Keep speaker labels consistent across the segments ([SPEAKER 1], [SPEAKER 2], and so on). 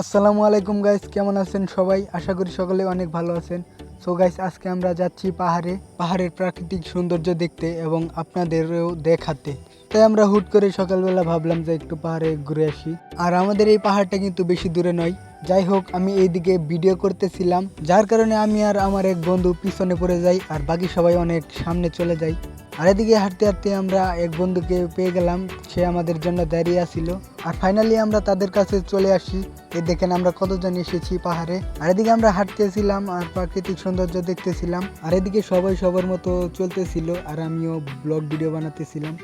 [SPEAKER 1] আসসালামু আলাইকুম গাইস কেমন আছেন সবাই? আশা করি সকলে অনেক ভালো আছেন। সো গাইস আজকে আমরা যাচ্ছি পাহাড়ে, পাহাড়ের প্রাকৃতিক সৌন্দর্য দেখতে এবং আপনাদেরও দেখাতে। তাই আমরা হুট করে সকালবেলা ভাবলাম যে একটু পাহাড়ে ঘুরে আসি। আর আমাদের এই পাহাড়টা কিন্তু বেশি দূরে নয়। যাই হোক, আমি এইদিকে ভিডিও করতেছিলাম, যার কারণে আমি আর আমার এক বন্ধু পিছনে পড়ে যাই, আর বাকি সবাই অনেক সামনে চলে যায়। আর এদিকে হাঁটতে হাঁটতে আমরা এক বন্ধুকে পেয়ে গেলাম। সে আমাদের জন্য দাঁড়িয়ে আসিল আর ফাইনালি আমরা তাদের কাছে চলে আসি। এই দেখেন আমরা কতজন এসেছি পাহাড়ে। আর এদিকে আমরা হাঁটতেছিলাম আর প্রাকৃতিক সৌন্দর্য দেখতেছিলাম। আর এদিকে সবাই সবার মতো চলতেছিল আর আমিও ব্লগ ভিডিও বানাতেছিলাম।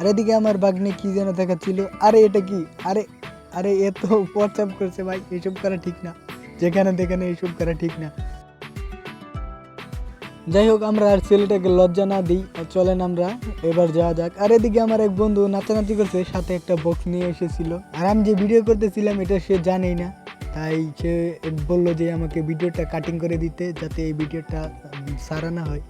[SPEAKER 1] আর এদিকে আমার বাগনে কি যেন দেখাচ্ছিল, আরে এটা কি? আরে আরে এত প্রচাপ করছে ভাই এইসব করা ঠিক না। যেখানে যেখানে এইসব করা ঠিক না। যাই হোক আমরা আর ছেলেটাকে লজ্জা না দিই। চলেন আমরা, এবার যাওয়া যাক। আর এদিকে আমার এক বন্ধু নাচানাচি করছে, সাথে একটা বক্স নিয়ে এসেছিল। আর আমি যে ভিডিও করতেছিলাম, এটা সে জানেই না। তাই সে বলল যে আমাকে ভিডিওটা কাটিং করে দিতে, যাতে এই ভিডিওটা সারা না হয়।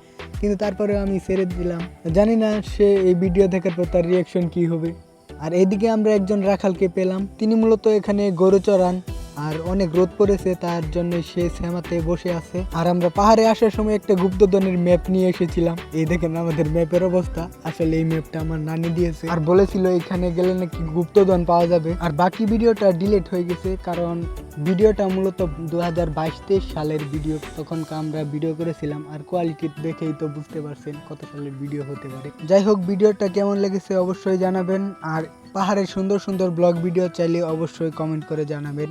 [SPEAKER 1] কিন্তু তারপরে আমি ছেড়ে দিলাম। জানি না সে এই ভিডিও দেখার পর তার রিয়াকশন কী হবে। আর এদিকে আমরা একজন রাখালকে পেলাম। তিনি মূলত এখানে গরু চড়ান। আর অনেক রোদ পড়েছে, তার জন্য সে শ্যামাতে বসে আছে। আর আমরা পাহাড়ে আসার সময় একটা গুপ্তধনের ম্যাপ নিয়ে এসেছিলাম। এই দেখেন আমাদের ম্যাপের অবস্থা। আসলে এই ম্যাপটা আমার নানি দিয়েছে। আর বলেছিল এখানে গেলে নাকি গুপ্তধন পাওয়া যাবে। আর বাকি ভিডিওটা ডিলিট হয়ে গেছে, কারণ ভিডিওটা মূলত দু হাজার সালের ভিডিও। তখন আমরা ভিডিও করেছিলাম, আর কোয়ালিটি দেখেই তো বুঝতে পারছেন কত সালের ভিডিও হতে পারে। যাই হোক, ভিডিওটা কেমন লেগেছে অবশ্যই জানাবেন। আর পাহাড়ের সুন্দর সুন্দর ব্লগ ভিডিও চাইলে অবশ্যই কমেন্ট করে জানাবেন।